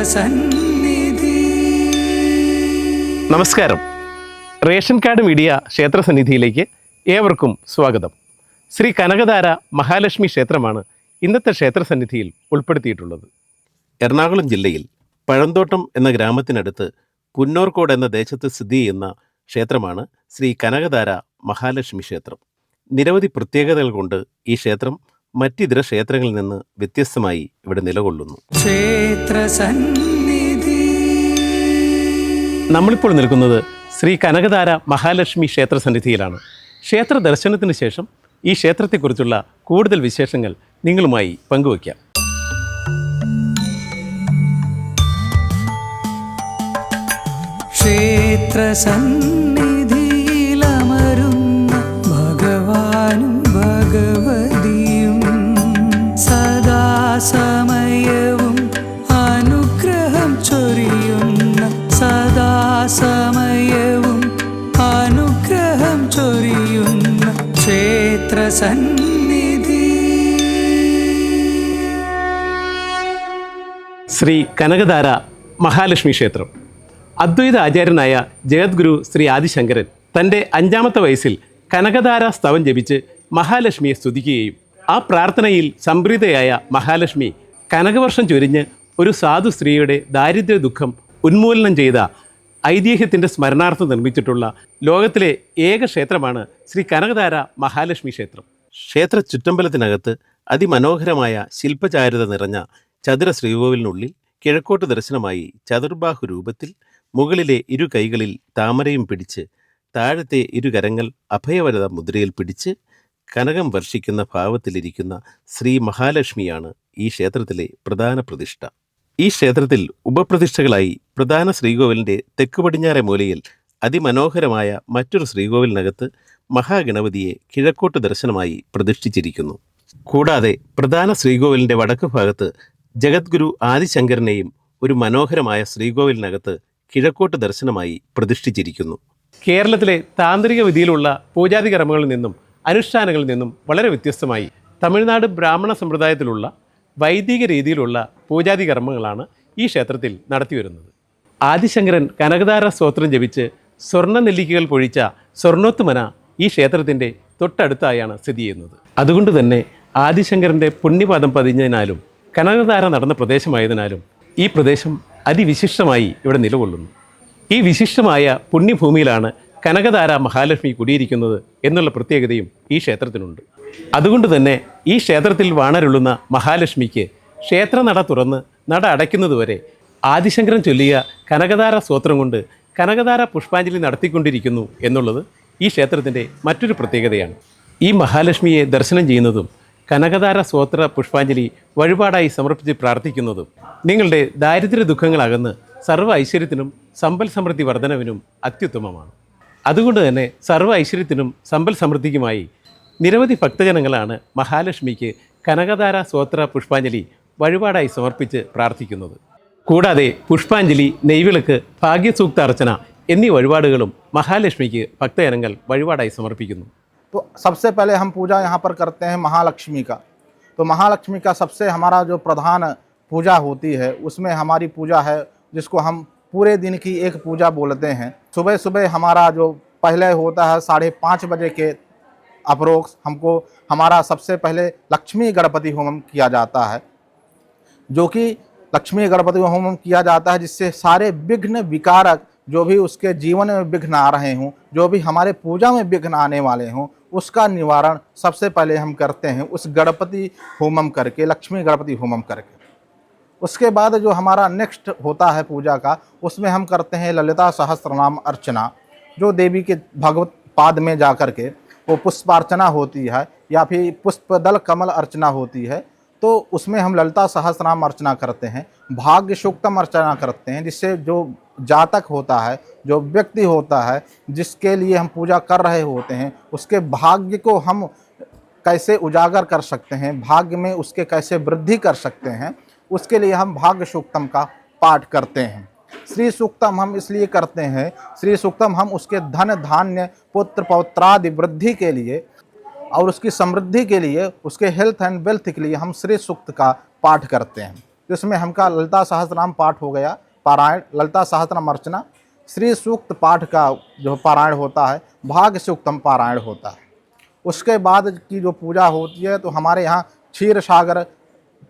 ക്ഷേത്രസന്നിധി നമസ്കാരം. Ration card media ക്ഷേത്ര സന്നിധിയിലേക്ക് ഏവർക്കും സ്വാഗതം. ശ്രീ കനകധാര മഹാലക്ഷ്മി ക്ഷേത്രമാണ് ഇന്നത്തെ ക്ഷേത്ര സന്നിധിയിൽ ഉൾപ്പെടുത്തിയിട്ടുള്ളത്. എറണാകുളം ജില്ലയിൽ പഴന്തോട്ടം എന്ന ഗ്രാമത്തിനടുത്ത് പുന്നോർക്കോട് എന്ന ദേശത്ത് സ്ഥിതി ചെയ്യുന്ന ക്ഷേത്രമാണ് ശ്രീ കനകധാര മഹാലക്ഷ്മി ക്ഷേത്രം. നിരവധി പ്രത്യേകതകൾ കൊണ്ട് ഈ ക്ഷേത്രം മറ്റിതര ക്ഷേത്രങ്ങളിൽ നിന്ന് വ്യത്യസ്തമായി ഇവിടെ നിലകൊള്ളുന്നു. നമ്മളിപ്പോൾ നിൽക്കുന്നത് ശ്രീ കനകധാര മഹാലക്ഷ്മി ക്ഷേത്ര സന്നിധിയിലാണ്. ക്ഷേത്ര ദർശനത്തിന് ശേഷം ഈ ക്ഷേത്രത്തെക്കുറിച്ചുള്ള കൂടുതൽ വിശേഷങ്ങൾ നിങ്ങളുമായി പങ്കുവയ്ക്കാം. ക്ഷേത്രസന്നിധിയിലമരുന്ന ഭഗവാനും ഭഗവതിയും സദാസമയവും അനുഗ്രഹം ചൊരിയുന്ന സദാസമയവും അനുഗ്രഹം ചൊരിയുന്ന ക്ഷേത്രസന്നിധി. ശ്രീ കനകധാര മഹാലക്ഷ്മി ക്ഷേത്രം. അദ്വൈത ആചാര്യനായ ജഗദ്ഗുരു ശ്രീ ആദിശങ്കരൻ തന്റെ അഞ്ചാമത്തെ വയസ്സിൽ കനകധാര സ്തവം ജപിച്ച് മഹാലക്ഷ്മിയെ സ്തുതിക്കുകയും ആ പ്രാർത്ഥനയിൽ സംപ്രീതയായ മഹാലക്ഷ്മി കനകവർഷം ചൊരിഞ്ഞ് ഒരു സാധു സ്ത്രീയുടെ ദാരിദ്ര്യ ദുഃഖം ഉന്മൂലനം ചെയ്ത ഐതിഹ്യത്തിന്റെ സ്മരണാർത്ഥം നിർമ്മിച്ചിട്ടുള്ള ലോകത്തിലെ ഏക ക്ഷേത്രമാണ് ശ്രീ കനകധാര മഹാലക്ഷ്മി ക്ഷേത്രം. ക്ഷേത്ര ചുറ്റമ്പലത്തിനകത്ത് അതിമനോഹരമായ ശില്പചാരുത നിറഞ്ഞ ചതുര ശ്രീകോവിലിനുള്ളിൽ കിഴക്കോട്ട് ദർശനമായി ചതുർബാഹു രൂപത്തിൽ മുകളിലെ ഇരു കൈകളിൽ താമരയും പിടിച്ച് താഴത്തെ ഇരു കരങ്ങൾ അഭയവരത മുദ്രയിൽ പിടിച്ച് കനകം വർഷിക്കുന്ന ഭാവത്തിലിരിക്കുന്ന ശ്രീ മഹാലക്ഷ്മിയാണ് ഈ ക്ഷേത്രത്തിലെ പ്രധാന പ്രതിഷ്ഠ. ഈ ക്ഷേത്രത്തിൽ ഉപപ്രതിഷ്ഠകളായി പ്രധാന ശ്രീകോവിലിന്റെ തെക്ക് പടിഞ്ഞാറെ മൂലയിൽ അതിമനോഹരമായ മറ്റൊരു ശ്രീകോവിലിനകത്ത് മഹാഗണപതിയെ കിഴക്കോട്ട് ദർശനമായി പ്രതിഷ്ഠിച്ചിരിക്കുന്നു. കൂടാതെ പ്രധാന ശ്രീകോവിലിന്റെ വടക്ക് ഭാഗത്ത് ജഗദ്ഗുരു ആദിശങ്കരനെയും ഒരു മനോഹരമായ ശ്രീകോവിലിനകത്ത് കിഴക്കോട്ട് ദർശനമായി പ്രതിഷ്ഠിച്ചിരിക്കുന്നു. കേരളത്തിലെ താന്ത്രിക വിധിയിലുള്ള പൂജാതി കർമ്മങ്ങളിൽ നിന്നും അനുഷ്ഠാനങ്ങളിൽ നിന്നും വളരെ വ്യത്യസ്തമായി തമിഴ്നാട് ബ്രാഹ്മണ സമ്പ്രദായത്തിലുള്ള വൈദിക രീതിയിലുള്ള പൂജാതി കർമ്മങ്ങളാണ് ഈ ക്ഷേത്രത്തിൽ നടത്തിവരുന്നത് ആദിശങ്കരൻ കനകധാര സ്തോത്രം ജപിച്ച് സ്വർണ നെല്ലിക്കകൾ പൊഴിച്ച സ്വർണോത്തുമന ഈ ക്ഷേത്രത്തിന്റെ തൊട്ടടുത്തായാണ് സ്ഥിതി ചെയ്യുന്നത്. അതുകൊണ്ട് തന്നെ ആദിശങ്കരന്റെ പുണ്യപാദം പതിഞ്ഞതിനാലും കനകധാര നടന്ന പ്രദേശമായതിനാലും ഈ പ്രദേശം അതിവിശിഷ്ടമായി ഇവിടെ നിലകൊള്ളുന്നു. ഈ വിശിഷ്ടമായ പുണ്യഭൂമിയിലാണ് കനകധാര മഹാലക്ഷ്മി കുടിയിരിക്കുന്നത് എന്നുള്ള പ്രത്യേകതയും ഈ ക്ഷേത്രത്തിനുണ്ട്. അതുകൊണ്ട് തന്നെ ഈ ക്ഷേത്രത്തിൽ വാണരുള്ളുന്ന മഹാലക്ഷ്മിക്ക് ക്ഷേത്രനട തുറന്ന് നട അടയ്ക്കുന്നതുവരെ ആദിശങ്കരൻ ചൊല്ലിയ കനകധാര സ്തോത്രം കൊണ്ട് കനകധാര പുഷ്പാഞ്ജലി നടത്തിക്കൊണ്ടിരിക്കുന്നു എന്നുള്ളത് ഈ ക്ഷേത്രത്തിന്റെ മറ്റൊരു പ്രത്യേകതയാണ്. ഈ മഹാലക്ഷ്മിയെ ദർശനം ചെയ്യുന്നതും കനകധാര സ്തോത്ര പുഷ്പാഞ്ജലി വഴിപാടായി സമർപ്പിച്ച് പ്രാർത്ഥിക്കുന്നതും നിങ്ങളുടെ ദാരിദ്ര്യ ദുഃഖങ്ങളകന്ന് സർവ ഐശ്വര്യത്തിനും സമ്പൽ സമൃദ്ധി വർധനവിനും അത്യുത്തമമാണ്. അതുകൊണ്ട് തന്നെ സർവ്വ ഐശ്വര്യത്തിനും സമ്പൽ സമൃദ്ധിക്കുമായി നിരവധി ഭക്തജനങ്ങളാണ് മഹാലക്ഷ്മിക്ക് കനകധാര സ്തോത്ര പുഷ്പാഞ്ജലി വഴിപാടായി സമർപ്പിച്ച് പ്രാർത്ഥിക്കുന്നത് കൂടാതെ പുഷ്പാഞ്ജലി നെയ്വിളക്ക് ഭാഗ്യസൂക്ത അർച്ചന എന്നീ വഴിപാടുകളും മഹാലക്ഷ്മിക്ക് ഭക്തജനങ്ങൾ വഴിപാടായി സമർപ്പിക്കുന്നു तो सबसे पहले हम पूजा यहाँ पर करते हैं महालक्ष्मी का तो महालक्ष्मी का सबसे हमारा जो प्रधान पूजा होती है उसमें हमारी पूजा है जिसको हम पूरे दिन की एक पूजा बोलते हैं। सुबह सुबह हमारा जो पहले होता है साढ़े पाँच बजे के अप्रोक्स हमको, हमारा सबसे पहले लक्ष्मी गणपति होमम किया जाता है, जो कि लक्ष्मी गणपति होमम किया जाता है, जिससे सारे विघ्न विकारक जो भी उसके जीवन में विघ्न आ रहे हों, जो भी हमारे पूजा में विघ्न आने वाले हों, उसका निवारण सबसे पहले हम करते हैं, उस गणपति होमम करके, लक्ष्मी गणपति होमम करके। उसके बाद जो हमारा नेक्स्ट होता है पूजा का, उसमें हम करते हैं ललिता सहस्त्र नाम अर्चना, जो देवी के भगवत पाद में जा कर के वो पुष्पार्चना होती है, या फिर पुष्पदल कमल अर्चना होती है तो उसमें हम ललिता सहस्रनाम अर्चना करते हैं, भाग्य सूक्तम अर्चना करते हैं, जिससे जो जातक होता है, जो व्यक्ति होता है, जिसके लिए हम पूजा कर रहे होते हैं, उसके भाग्य को हम कैसे उजागर कर सकते हैं, भाग्य में उसके कैसे वृद्धि कर सकते हैं उसके लिए हम भाग्य सूक्तम का पाठ करते हैं। श्री सूक्तम हम इसलिए करते हैं, श्री सूक्तम हम उसके धन धान्य, पुत्र पौत्रादि वृद्धि के लिए और उसकी समृद्धि के लिए, उसके हेल्थ एंड वेल्थ के लिए हम श्री सूक्त का पाठ करते हैं। जिसमें हमका ललिता सहस्रनाम पाठ हो गया, पारायण, ललिता सहस्रनाम अर्चना, श्री सूक्त पाठ का जो पारायण होता है, भाग्य सूक्तम पारायण होता है। उसके बाद की जो पूजा होती है तो हमारे यहाँ क्षीर सागर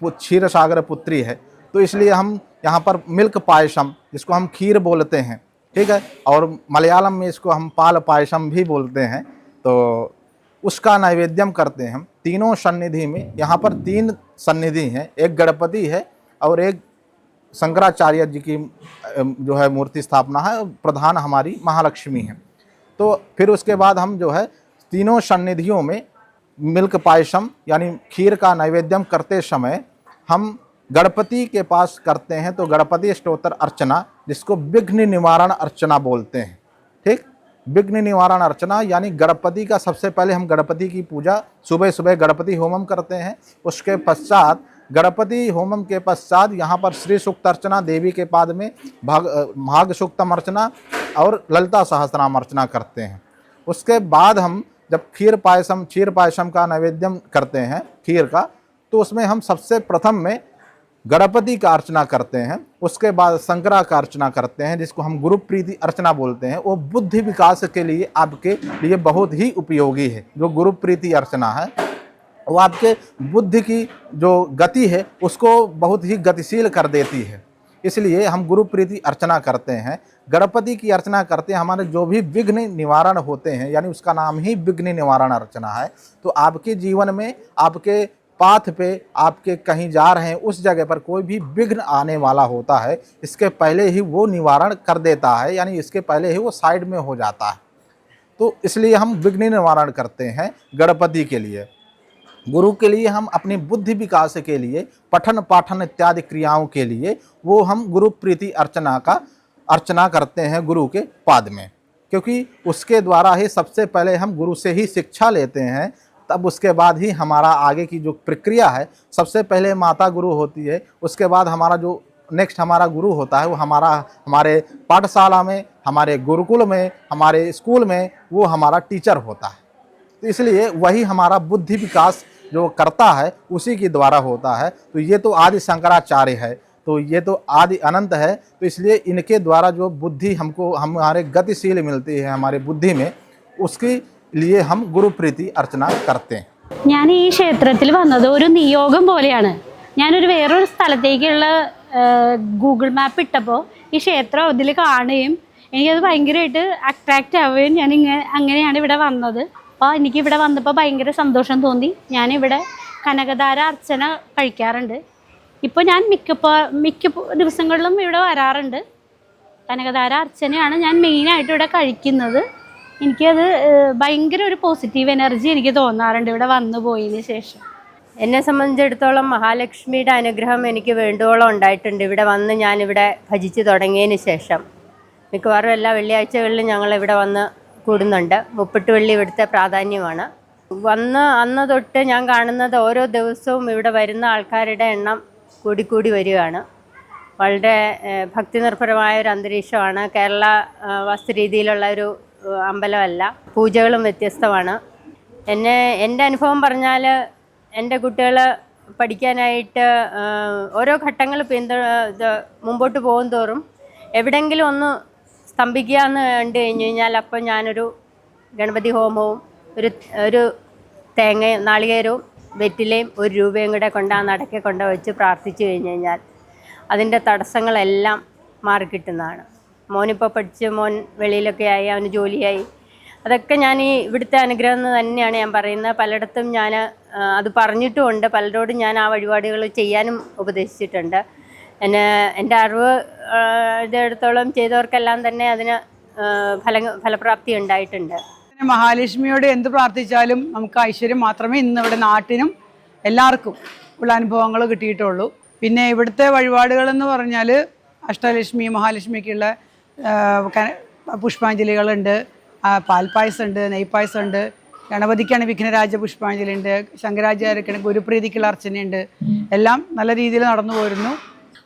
क्षीर सागर पुत्री है। तो इसलिए हम यहाँ पर मिल्क पायसम, जिसको हम खीर बोलते हैं, ठीक है? और मलयालम में इसको हम पाल पायसम भी बोलते हैं। तो उसका नैवेद्यम करते हैं हम। तीनों सन्निधि में यहाँ पर तीन सन्निधि हैं। एक गणपति है और एक शंकराचार्य जी की जो है मूर्ति स्थापना है, प्रधान हमारी महालक्ष्मी है। तो फिर उसके बाद हम जो है तीनों सन्निधियों में मिल्क पायसम, यानी खीर का नैवेद्यम करते समय हम गणपति के पास करते हैं तो गणपति स्तोत्र अर्चना, जिसको विघ्न निवारण अर्चना बोलते हैं। ठीक? विघ्न निवारण अर्चना, यानी गणपति का सबसे पहले हम गणपति की पूजा सुबह सुबह गणपति होमम करते हैं। उसके पश्चात गणपति होमम के पश्चात यहाँ पर श्री सूक्त अर्चना, देवी के पाद में भाग भाग सूक्तम अर्चना और ललिता सहस्रनाम अर्चना करते हैं। उसके बाद हम जब खीर पायसम, क्षीर पायसम का नैवेद्यम करते हैं, खीर का तो उसमें हम सबसे प्रथम में गणपति का अर्चना करते हैं, उसके बाद शंकरा का अर्चना करते हैं, जिसको हम गुरु प्रीति अर्चना बोलते हैं। वो बुद्धि विकास के लिए आपके लिए बहुत ही उपयोगी है, जो गुरु प्रीति अर्चना है। वो आपके बुद्धि की जो गति है, उसको बहुत ही गतिशील कर देती है। इसलिए हम गुरु प्रीति अर्चना करते हैं। गणपति की अर्चना करते हैं। हमारे जो भी विघ्न निवारण होते हैं, यानी उसका नाम ही विघ्न निवारण अर्चना है। तो आपके जीवन में, आपके पाथ पे, आपके कहीं जा रहे हैं, उस जगह पर कोई भी विघ्न आने वाला होता है, इसके पहले ही वो निवारण कर देता है, यानी इसके पहले ही वो साइड में हो जाता है। तो इसलिए हम विघ्न निवारण करते हैं गणपति के लिए। गुरु के लिए हम अपनी बुद्धि विकास के लिए, पठन पाठन इत्यादि क्रियाओं के लिए वो हम गुरु प्रीति अर्चना का, अर्चना करते हैं गुरु के पाद में। क्योंकि उसके द्वारा ही सबसे पहले हम गुरु से ही शिक्षा लेते हैं, तब उसके बाद ही हमारा आगे की जो प्रक्रिया है, सबसे पहले माता गुरु होती है, उसके बाद हमारा जो नेक्स्ट हमारा गुरु होता है वो हमारा, हमारे पाठशाला में, हमारे गुरुकुल में, हमारे स्कूल में वो हमारा टीचर होता है। तो इसलिए वही हमारा बुद्धि विकास जो करता है उसी के द्वारा होता है तो ये तो आदि शंकराचार्य है तो ये तो आदि अनंत है तो इसलिए इनके द्वारा जो बुद्धि हमको हमारे गतिशील मिलती है हमारे बुद्धि में उसके लिए हम गुरु प्रीति अर्चना करते हैं ഞാൻ ഈ ക്ഷേത്രത്തിൽ വന്നത് ഒരു നിയോഗം പോലെയാണ് ഞാനൊരു വേറൊരു സ്ഥലത്തേക്കുള്ള ഗൂഗിൾ മാപ്പ് ഇട്ടപ്പോൾ ഈ ക്ഷേത്രം അതിൽ കാണുകയും എനിക്കത് ഭയങ്കരമായിട്ട് അട്രാക്റ്റ് ആവുകയും ഞാൻ ഇങ്ങനെ അങ്ങനെയാണ് ഇവിടെ വന്നത് അപ്പോൾ എനിക്ക് ഇവിടെ വന്നപ്പോൾ ഭയങ്കര സന്തോഷം തോന്നി. ഞാനിവിടെ കനകധാര അർച്ചന കഴിക്കാറുണ്ട്. ഇപ്പോൾ ഞാൻ മിക്കപ്പോൾ മിക്ക ദിവസങ്ങളിലും ഇവിടെ വരാറുണ്ട്. കനകധാര അർച്ചനയാണ് ഞാൻ മെയിനായിട്ട് ഇവിടെ കഴിക്കുന്നത്. എനിക്കത് ഭയങ്കര ഒരു പോസിറ്റീവ് എനർജി എനിക്ക് തോന്നാറുണ്ട് ഇവിടെ വന്നു പോയതിന് ശേഷം. എന്നെ സംബന്ധിച്ചിടത്തോളം മഹാലക്ഷ്മിയുടെ അനുഗ്രഹം എനിക്ക് വേണ്ടുവോളം ഉണ്ടായിട്ടുണ്ട്. ഇവിടെ വന്ന് ഞാനിവിടെ ഭജിച്ച് തുടങ്ങിയതിന് ശേഷം. മിക്കവാറും എല്ലാ വെള്ളിയാഴ്ചകളിലും ഞങ്ങൾ ഇവിടെ വന്ന് കൂടുന്നുണ്ട്. മുപ്പിട്ട് വെള്ളി ഇവിടുത്തെ പ്രാധാന്യമാണ്. വന്ന് അന്ന് തൊട്ട് ഞാൻ കാണുന്നത് ഓരോ ദിവസവും ഇവിടെ വരുന്ന ആൾക്കാരുടെ എണ്ണം കൂടിക്കൂടി വരികയാണ്. വളരെ ഭക്തി നിർഭരമായ ഒരു അന്തരീക്ഷമാണ്. കേരള വസ്തുരീതിയിലുള്ള ഒരു അമ്പലമല്ല. പൂജകളും വ്യത്യസ്തമാണ്. എന്നെ എന്റെ അനുഭവം പറഞ്ഞാൽ എന്റെ കുട്ടികൾ പഠിക്കാനായിട്ട് ഓരോ ഘട്ടങ്ങൾ പിന്തു മുമ്പോട്ട് പോകും തോറും എവിടെങ്കിലും ഒന്ന് സ്തംഭിക്കുക എന്ന് കണ്ടു കഴിഞ്ഞ് കഴിഞ്ഞാൽ അപ്പം ഞാനൊരു ഗണപതി ഹോമവും ഒരു ഒരു തേങ്ങ നാളികേരവും വെറ്റിലയും ഒരു രൂപയും കൂടെ കൊണ്ട് ആ നടക്കെ കൊണ്ട് വെച്ച് പ്രാർത്ഥിച്ചു കഴിഞ്ഞ് കഴിഞ്ഞാൽ അതിന്റെ തടസ്സങ്ങളെല്ലാം മാറിക്കിട്ടുന്നതാണ് മോനിപ്പോൾ പഠിച്ച് മോൻ വെളിയിലൊക്കെ ആയി അവന് ജോലിയായി. അതൊക്കെ ഞാൻ ഈ ഇവിടുത്തെ അനുഗ്രഹം എന്ന് തന്നെയാണ് ഞാൻ പറയുന്നത്. പലയിടത്തും ഞാൻ അത് പറഞ്ഞിട്ടുമുണ്ട്. പലരോടും ഞാൻ ആ വഴിപാടുകൾ ചെയ്യാനും ഉപദേശിച്ചിട്ടുണ്ട്. എന്നെ എന്റെ അറിവ് ഇതെടുത്തോളം ചെയ്തവർക്കെല്ലാം തന്നെ അതിന് ഫല ഫലപ്രാപ്തി ഉണ്ടായിട്ടുണ്ട്. മഹാലക്ഷ്മിയോട് എന്ത് പ്രാർത്ഥിച്ചാലും നമുക്ക് ഐശ്വര്യം മാത്രമേ ഇന്ന് ഇവിടെ നാട്ടിനും എല്ലാവർക്കും ഉള്ള അനുഭവങ്ങൾ കിട്ടിയിട്ടുള്ളൂ. പിന്നെ ഇവിടുത്തെ വഴിപാടുകൾ എന്ന് പറഞ്ഞാൽ അഷ്ടലക്ഷ്മി മഹാലക്ഷ്മിക്കുള്ള പുഷ്പാഞ്ജലികളുണ്ട്. പാൽപ്പായസമുണ്ട് നെയ്പ്പായസമുണ്ട്. ഗണപതിക്കാണ് വിഘ്നരാജ പുഷ്പാഞ്ജലി ഉണ്ട് ശങ്കരാചാര്യക്കാണ് ഗുരുപ്രീതിക്കുള്ള അർച്ചനയുണ്ട്. എല്ലാം നല്ല രീതിയിൽ നടന്നു പോരുന്നു.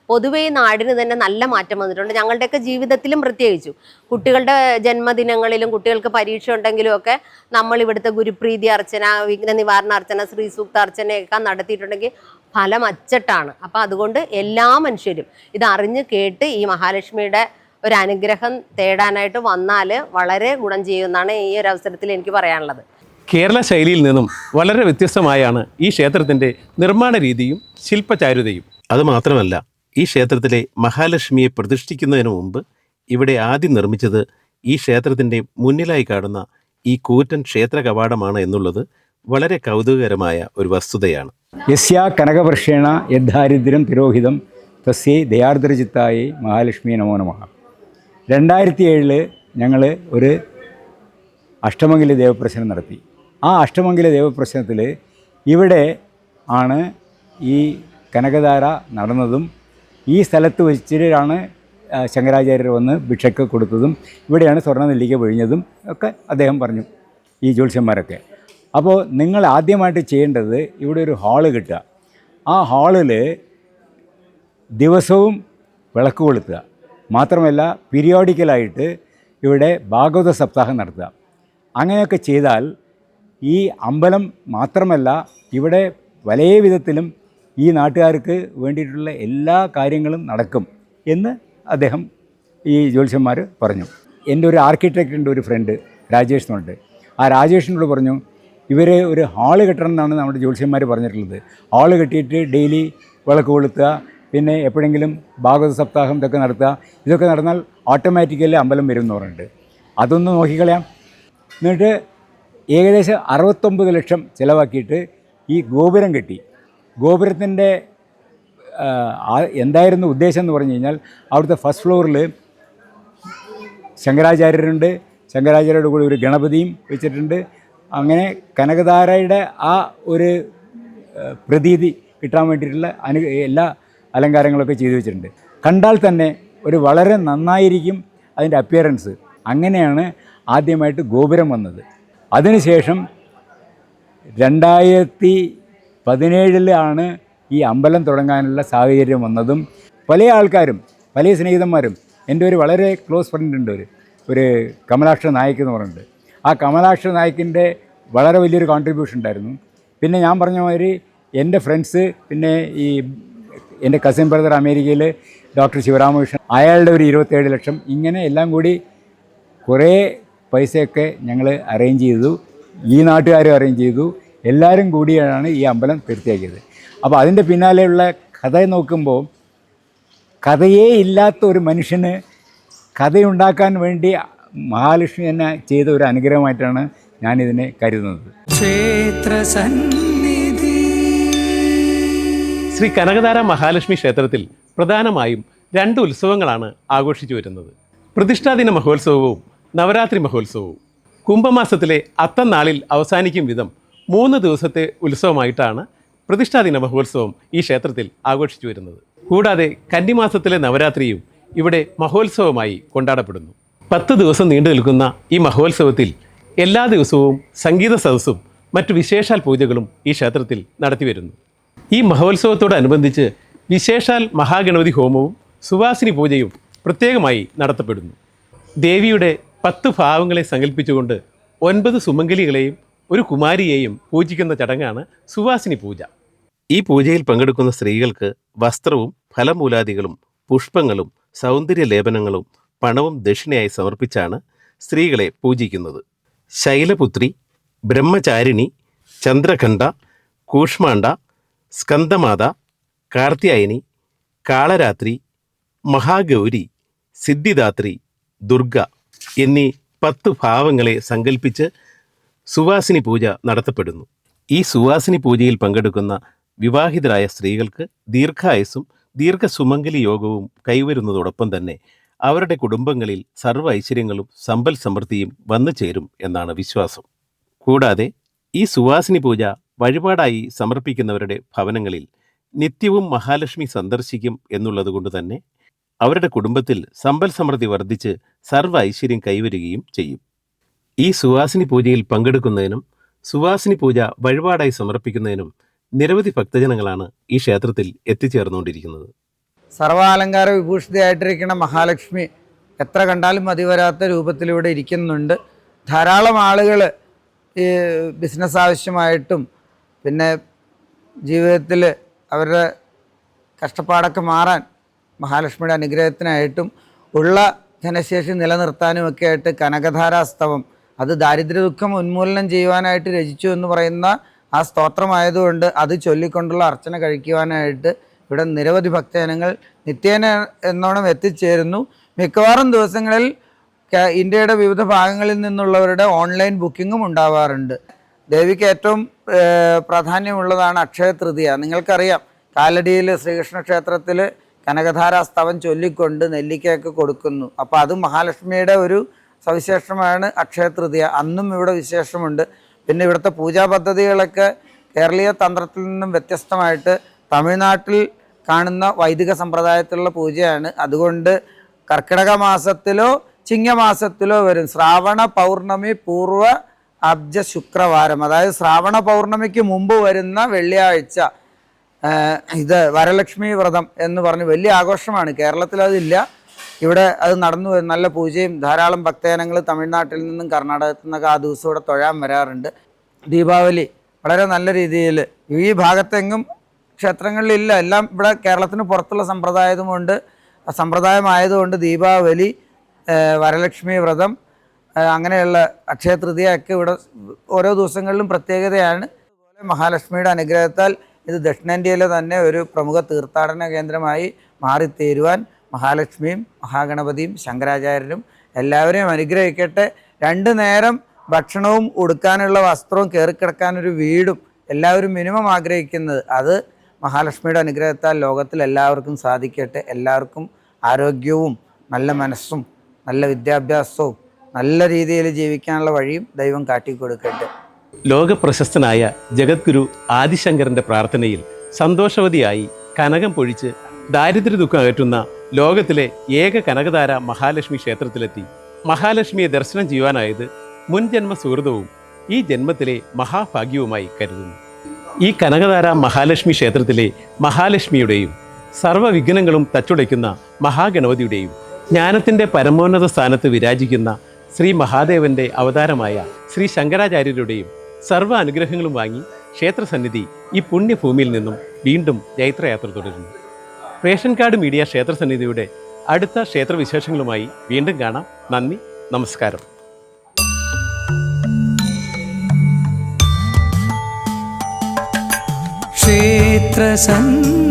പൊതുവേ ഈ നാടിന് തന്നെ നല്ല മാറ്റം വന്നിട്ടുണ്ട്. ഞങ്ങളുടെയൊക്കെ ജീവിതത്തിലും പ്രത്യേകിച്ചു. കുട്ടികളുടെ ജന്മദിനങ്ങളിലും കുട്ടികൾക്ക് പരീക്ഷ ഉണ്ടെങ്കിലും ഒക്കെ നമ്മൾ ഇവിടുത്തെ ഗുരുപ്രീതി അർച്ചന വിഘ്ന നിവാരണ അർച്ചന ശ്രീ സൂക്ത അർച്ചനയൊക്കെ നടത്തിയിട്ടുണ്ടെങ്കിൽ ഫലം അച്ചട്ടാണ്. അപ്പം അതുകൊണ്ട് എല്ലാ മനുഷ്യരും ഇത് അറിഞ്ഞ് കേട്ട് ഈ മഹാലക്ഷ്മിയുടെ ഒരു അനുഗ്രഹം തേടാനായിട്ട് വന്നാൽ വളരെ ഗുണം ചെയ്യുമെന്നാണ് ഈ ഒരു അവസരത്തിൽ എനിക്ക് പറയാനുള്ളത്. കേരള ശൈലിയിൽ നിന്നും വളരെ വ്യത്യസ്തമായാണ് ഈ ക്ഷേത്രത്തിന്റെ നിർമ്മാണ രീതിയും ശില്പചാരുതയും. അതുമാത്രമല്ല ഈ ക്ഷേത്രത്തിലെ മഹാലക്ഷ്മിയെ പ്രതിഷ്ഠിക്കുന്നതിന് മുമ്പ് ഇവിടെ ആദ്യം നിർമ്മിച്ചത് ഈ ക്ഷേത്രത്തിന്റെ മുന്നിലായി കാണുന്ന ഈ കൂറ്റൻ ക്ഷേത്ര കവാടമാണ് എന്നുള്ളത് വളരെ കൗതുകകരമായ ഒരു വസ്തുതയാണ്. യസ്യാ കനകവർഷേണ യദ്ദാരിദ്ര്യം തിരോഹിതം തസ്യേ ദയാർദ്രചിത്തായി മഹാലക്ഷ്മി നമോ നമ. രണ്ടായിരത്തി ഏഴിൽ ഞങ്ങൾ ഒരു അഷ്ടമംഗല ദേവപ്രശ്നം നടത്തി. ആ അഷ്ടമംഗല ദേവപ്രശ്നത്തിൽ ഇവിടെ ആണ് ഈ കനകധാര നടന്നതും ഈ സ്ഥലത്ത് വെച്ചിട്ടാണ് ശങ്കരാചാര്യർ വന്ന് ഭിക്ഷയ്ക്ക് കൊടുത്തതും ഇവിടെയാണ് സ്വർണ നെല്ലിക്ക പൊഴിഞ്ഞതും ഒക്കെ അദ്ദേഹം പറഞ്ഞു ഈ ജ്യോത്സ്യന്മാരൊക്കെ. അപ്പോൾ നിങ്ങൾ ആദ്യമായിട്ട് ചെയ്യേണ്ടത് ഇവിടെ ഒരു ഹാൾ കിട്ടുക. ആ ഹാളിൽ ദിവസവും വിളക്ക് കൊളുത്തുക. മാത്രമല്ല പീരിയോഡിക്കലായിട്ട് ഇവിടെ ഭാഗവത സപ്താഹം നടത്തുക. അങ്ങനെയൊക്കെ ചെയ്താൽ ഈ അമ്പലം മാത്രമല്ല ഇവിടെ വലിയ വിധത്തിലും ഈ നാട്ടുകാർക്ക് വേണ്ടിയിട്ടുള്ള എല്ലാ കാര്യങ്ങളും നടക്കും എന്ന് അദ്ദേഹം ഈ ജ്യോത്സ്യന്മാർ പറഞ്ഞു. എന്റെ ഒരു ആർക്കിടെക്റ്റിന്റെ ഒരു ഫ്രണ്ട് രാജേഷ് എന്നുണ്ട്. ആ രാജേഷിനോട് പറഞ്ഞു ഇവർ ഒരു ഹാൾ കെട്ടണം എന്നാണ് നമ്മുടെ ജ്യോത്സ്യന്മാർ പറഞ്ഞിട്ടുള്ളത്. ഹാൾ കെട്ടിയിട്ട് ഡെയിലി വിളക്ക് കൊളുത്തുക പിന്നെ എപ്പോഴെങ്കിലും ഭാഗവത സപ്താഹം ഇതൊക്കെ നടത്തുക. ഇതൊക്കെ നടന്നാൽ ഓട്ടോമാറ്റിക്കലി അമ്പലം വരും എന്ന് പറഞ്ഞിട്ട്. അതൊന്ന് നോക്കിക്കളയാം. എന്നിട്ട് ഏകദേശം അറുപത്തൊമ്പത് ലക്ഷം ചിലവാക്കിയിട്ട് ഈ ഗോപുരം കെട്ടി. ഗോപുരത്തിന്റെ എന്തായിരുന്നു ഉദ്ദേശം എന്ന് പറഞ്ഞു കഴിഞ്ഞാൽ അവിടുത്തെ ഫസ്റ്റ് ഫ്ലോറിൽ ശങ്കരാചാര്യരുണ്ട്. ശങ്കരാചാര്യരുടെ കൂടെ ഒരു ഗണപതിയും വെച്ചിട്ടുണ്ട്. അങ്ങനെ കനകധാരയുടെ ആ ഒരു പ്രതീതി കിട്ടാൻ വേണ്ടിയിട്ടുള്ള അനു എല്ലാ അലങ്കാരങ്ങളൊക്കെ ചെയ്തു വെച്ചിട്ടുണ്ട്. കണ്ടാൽ തന്നെ ഒരു വളരെ നന്നായിരിക്കും അതിന്റെ അപ്പിയറൻസ് അങ്ങനെയാണ് ആദ്യമായിട്ട് ഗോപുരം വന്നത്. അതിനുശേഷം രണ്ടായിരത്തി പതിനേഴിലാണ് ഈ അമ്പലം തുടങ്ങാനുള്ള സാഹചര്യം വന്നതും പല ആൾക്കാരും പല സ്നേഹിതന്മാരും എന്റെ ഒരു വളരെ ക്ലോസ് ഫ്രണ്ട് ഉണ്ട് ഒരു ഒരു കമലാക്ഷ നായിക് എന്ന് പറഞ്ഞിട്ടുണ്ട് ആ കമലാക്ഷ നായിക്കിന്റെ വളരെ വലിയൊരു കോൺട്രിബ്യൂഷൻ ഉണ്ടായിരുന്നു. പിന്നെ ഞാൻ പറഞ്ഞ മാതിരി എന്റെ ഫ്രണ്ട്സ് പിന്നെ ഈ എന്റെ കസിൻ ബ്രദർ അമേരിക്കയിൽ ഡോക്ടർ ശിവരാമകൃഷ്ണൻ അയാളുടെ ഒരു ഇരുപത്തേഴ് ലക്ഷം ഇങ്ങനെ എല്ലാം കൂടി കുറേ പൈസയൊക്കെ ഞങ്ങൾ അറേഞ്ച് ചെയ്തു. ഈ നാട്ടുകാരും അറേഞ്ച് ചെയ്തു. എല്ലാവരും കൂടിയാണ് ഈ അമ്പലം പൂർത്തിയാക്കിയത്. അപ്പോൾ അതിന്റെ പിന്നാലെയുള്ള കഥ നോക്കുമ്പോൾ കഥയേ ഇല്ലാത്ത ഒരു മനുഷ്യന് കഥയുണ്ടാക്കാൻ വേണ്ടി മഹാലക്ഷ്മി തന്നെ ചെയ്ത ഒരു അനുഗ്രഹമായിട്ടാണ് ഞാനിതിനെ കരുതുന്നത്. ശ്രീ കനകധാര മഹാലക്ഷ്മി ക്ഷേത്രത്തിൽ പ്രധാനമായും രണ്ട് ഉത്സവങ്ങളാണ് ആഘോഷിച്ചു വരുന്നത്. പ്രതിഷ്ഠാദിന മഹോത്സവവും നവരാത്രി മഹോത്സവവും. കുംഭമാസത്തിലെ അത്തം നാളിൽ അവസാനിക്കും വിധം മൂന്ന് ദിവസത്തെ ഉത്സവമായിട്ടാണ് പ്രതിഷ്ഠാദിന മഹോത്സവം ഈ ക്ഷേത്രത്തിൽ ആഘോഷിച്ചു വരുന്നത്. കൂടാതെ കന്നിമാസത്തിലെ നവരാത്രിയും ഇവിടെ മഹോത്സവമായി കൊണ്ടാടപ്പെടുന്നു. പത്ത് ദിവസം നീണ്ടു നിൽക്കുന്ന ഈ മഹോത്സവത്തിൽ എല്ലാ ദിവസവും സംഗീത സദസ്സും മറ്റു വിശേഷാൽ പൂജകളും ഈ ക്ഷേത്രത്തിൽ നടത്തിവരുന്നു ഈ മഹോത്സവത്തോടനുബന്ധിച്ച് വിശേഷാൽ മഹാഗണപതി ഹോമവും സുവാസിനി പൂജയും പ്രത്യേകമായി നടത്തപ്പെടുന്നു. ദേവിയുടെ പത്ത് ഭാവങ്ങളെ സങ്കല്പിച്ചുകൊണ്ട് ഒൻപത് സുമംഗലികളെയും ഒരു കുമാരിയെയും പൂജിക്കുന്ന ചടങ്ങാണ് സുവാസിനി പൂജ. ഈ പൂജയിൽ പങ്കെടുക്കുന്ന സ്ത്രീകൾക്ക് വസ്ത്രവും ഫലമൂലാദികളും പുഷ്പങ്ങളും സൗന്ദര്യ ലേപനങ്ങളും പണവും ദക്ഷിണയായി സമർപ്പിച്ചാണ് സ്ത്രീകളെ പൂജിക്കുന്നത്. ശൈലപുത്രി ബ്രഹ്മചാരിണി ചന്ദ്രഖണ്ഡ കൂഷ്മാണ്ട സ്കന്ദമാത കാർത്തിയായനി കാളരാത്രി മഹാഗൗരി സിദ്ധിദാത്രി ദുർഗ എന്നീ പത്ത് ഭാവങ്ങളെ സങ്കല്പിച്ച് സുവാസിനി പൂജ നടത്തപ്പെടുന്നു. ഈ സുവാസിനി പൂജയിൽ പങ്കെടുക്കുന്ന വിവാഹിതരായ സ്ത്രീകൾക്ക് ദീർഘായുസും ദീർഘസുമംഗലി യോഗവും കൈവരുന്നതോടൊപ്പം തന്നെ അവരുടെ കുടുംബങ്ങളിൽ സർവ ഐശ്വര്യങ്ങളും സമ്പൽ സമൃദ്ധിയും വന്നു ചേരും എന്നാണ് വിശ്വാസം. കൂടാതെ ഈ സുവാസിനി പൂജ വഴിപാടായി സമർപ്പിക്കുന്നവരുടെ ഭവനങ്ങളിൽ നിത്യവും മഹാലക്ഷ്മി സന്ദർശിക്കും എന്നുള്ളതുകൊണ്ട് തന്നെ അവരുടെ കുടുംബത്തിൽ സമ്പൽ സമൃദ്ധി വർദ്ധിച്ച് സർവ ഐശ്വര്യം കൈവരുകയും ചെയ്യും. ഈ സുവാസിനി പൂജയിൽ പങ്കെടുക്കുന്നതിനും സുവാസിനി പൂജ വഴിപാടായി സമർപ്പിക്കുന്നതിനും നിരവധി ഭക്തജനങ്ങളാണ് ഈ ക്ഷേത്രത്തിൽ എത്തിച്ചേർന്നുകൊണ്ടിരിക്കുന്നത്. സർവാലങ്കാര വിഭൂഷിതയായിട്ടിരിക്കുന്ന മഹാലക്ഷ്മി എത്ര കണ്ടാലും മതി വരാത്ത രൂപത്തിലൂടെ ഇരിക്കുന്നുണ്ട്. ധാരാളം ആളുകൾ ഈ ബിസിനസ് ആവശ്യമായിട്ടും പിന്നെ ജീവിതത്തിൽ അവരുടെ കഷ്ടപ്പാടൊക്കെ മാറാൻ മഹാലക്ഷ്മിയുടെ അനുഗ്രഹത്തിനായിട്ടും ഉള്ള ധനശേഷി നിലനിർത്താനുമൊക്കെ ആയിട്ട് കനകധാരാസ്തവം അത് ദാരിദ്ര്യ ദുഃഖം ഉന്മൂലനം ചെയ്യുവാനായിട്ട് രചിച്ചു എന്ന് പറയുന്ന ആ സ്തോത്രമായതുകൊണ്ട് അത് ചൊല്ലിക്കൊണ്ടുള്ള അർച്ചന കഴിക്കുവാനായിട്ട് ഇവിടെ നിരവധി ഭക്തജനങ്ങൾ നിത്യേന എന്നോണം എത്തിച്ചേരുന്നു. മിക്കവാറും ദിവസങ്ങളിൽ ഇന്ത്യയുടെ വിവിധ ഭാഗങ്ങളിൽ നിന്നുള്ളവരുടെ ഓൺലൈൻ ബുക്കിങ്ങും ഉണ്ടാവാറുണ്ട്. ദേവിക്ക് ഏറ്റവും പ്രാധാന്യമുള്ളതാണ് അക്ഷയ തൃതീയ. നിങ്ങൾക്കറിയാം കാലടിയിൽ ശ്രീകൃഷ്ണ ക്ഷേത്രത്തിൽ കനകധാരാ സ്തവം ചൊല്ലിക്കൊണ്ട് നെല്ലിക്കയൊക്കെ കൊടുക്കുന്നു. അപ്പോൾ അത് മഹാലക്ഷ്മിയുടെ ഒരു സവിശേഷമാണ് അക്ഷയ തൃതീയ. അന്നും ഇവിടെ വിശേഷമുണ്ട്. പിന്നെ ഇവിടുത്തെ പൂജാ പദ്ധതികളൊക്കെ കേരളീയ തന്ത്രത്തിൽ നിന്നും വ്യത്യസ്തമായിട്ട് തമിഴ്നാട്ടിൽ കാണുന്ന വൈദിക സമ്പ്രദായത്തിലുള്ള പൂജയാണ്. അതുകൊണ്ട് കർക്കിടക മാസത്തിലോ ചിങ്ങമാസത്തിലോ വരും. ശ്രാവണ പൗർണമി പൂർവ അബ്ജ ശുക്രവാരം. അതായത് ശ്രാവണ പൗർണമിക്ക് മുമ്പ് വരുന്ന വെള്ളിയാഴ്ച ഇത് വരലക്ഷ്മി വ്രതം എന്ന് പറഞ്ഞ് വലിയ ആഘോഷമാണ്. കേരളത്തിൽ അതില്ല. ഇവിടെ അത് നടന്നു നല്ല പൂജയും ധാരാളം ഭക്തജനങ്ങൾ തമിഴ്നാട്ടിൽ നിന്നും കർണാടകത്തിൽ നിന്നൊക്കെ ആ ദിവസം ഇവിടെ തൊഴാൻ വരാറുണ്ട്. ദീപാവലി വളരെ നല്ല രീതിയിൽ ഈ ഭാഗത്തെങ്ങും ക്ഷേത്രങ്ങളിലില്ല. എല്ലാം ഇവിടെ കേരളത്തിന് പുറത്തുള്ള സമ്പ്രദായതുമുണ്ട്. സമ്പ്രദായമായതുകൊണ്ട് ദീപാവലി വരലക്ഷ്മി വ്രതം അങ്ങനെയുള്ള അക്ഷയ തൃതീയൊക്കെ ഇവിടെ ഓരോ ദിവസങ്ങളിലും പ്രത്യേകതയാണ്. അതുപോലെ മഹാലക്ഷ്മിയുടെ അനുഗ്രഹത്താൽ ഇത് ദക്ഷിണേന്ത്യയിലെ തന്നെ ഒരു പ്രമുഖ തീർത്ഥാടന കേന്ദ്രമായി മാറിത്തീരുവാൻ മഹാലക്ഷ്മിയും മഹാഗണപതിയും ശങ്കരാചാര്യനും എല്ലാവരെയും അനുഗ്രഹിക്കട്ടെ. രണ്ടു നേരം ഭക്ഷണവും ഉടുക്കാനുള്ള വസ്ത്രവും കയറിക്കിടക്കാനൊരു വീടും എല്ലാവരും മിനിമം ആഗ്രഹിക്കുന്നത് അത് മഹാലക്ഷ്മിയുടെ അനുഗ്രഹത്താൽ ലോകത്തിൽ എല്ലാവർക്കും സാധിക്കട്ടെ. എല്ലാവർക്കും ആരോഗ്യവും നല്ല മനസ്സും നല്ല വിദ്യാഭ്യാസവും നല്ല രീതിയിൽ ജീവിക്കാനുള്ള വഴിയും ദൈവം കാട്ടിക്കൊടുക്കട്ടെ. ലോകപ്രശസ്തനായ ജഗദ്ഗുരു ആദിശങ്കരന്റെ പ്രാർത്ഥനയിൽ സന്തോഷവതിയായി കനകം പൊഴിച്ച് ദാരിദ്ര്യ ദുഃഖം അകറ്റുന്ന ലോകത്തിലെ ഏക കനകതാര മഹാലക്ഷ്മി ക്ഷേത്രത്തിലെത്തി. മഹാലക്ഷ്മിയെ ദർശനം ചെയ്യുവാനായത് മുൻജന്മ സുഹൃതവും ഈ ജന്മത്തിലെ മഹാഭാഗ്യവുമായി കരുതുന്നു. ഈ കനകതാര മഹാലക്ഷ്മി ക്ഷേത്രത്തിലെ മഹാലക്ഷ്മിയുടെയും സർവവിഘ്നങ്ങളും തച്ചുടയ്ക്കുന്ന മഹാഗണപതിയുടെയും ജ്ഞാനത്തിന്റെ പരമോന്നത സ്ഥാനത്ത് വിരാജിക്കുന്ന ശ്രീ മഹാദേവന്റെ അവതാരമായ ശ്രീ ശങ്കരാചാര്യരുടെയും സർവ അനുഗ്രഹങ്ങളും വാങ്ങി ക്ഷേത്രസന്നിധി ഈ പുണ്യഭൂമിയിൽ നിന്നും വീണ്ടും ജൈത്രയാത്ര തുടരുന്നു. റേഷൻ കാർഡ് മീഡിയ ക്ഷേത്രസന്നിധിയുടെ അടുത്ത ക്ഷേത്രവിശേഷങ്ങളുമായി വീണ്ടും കാണാം. നന്ദി നമസ്കാരം. ക്ഷേത്രസന്നിധിയിലമരുന്ന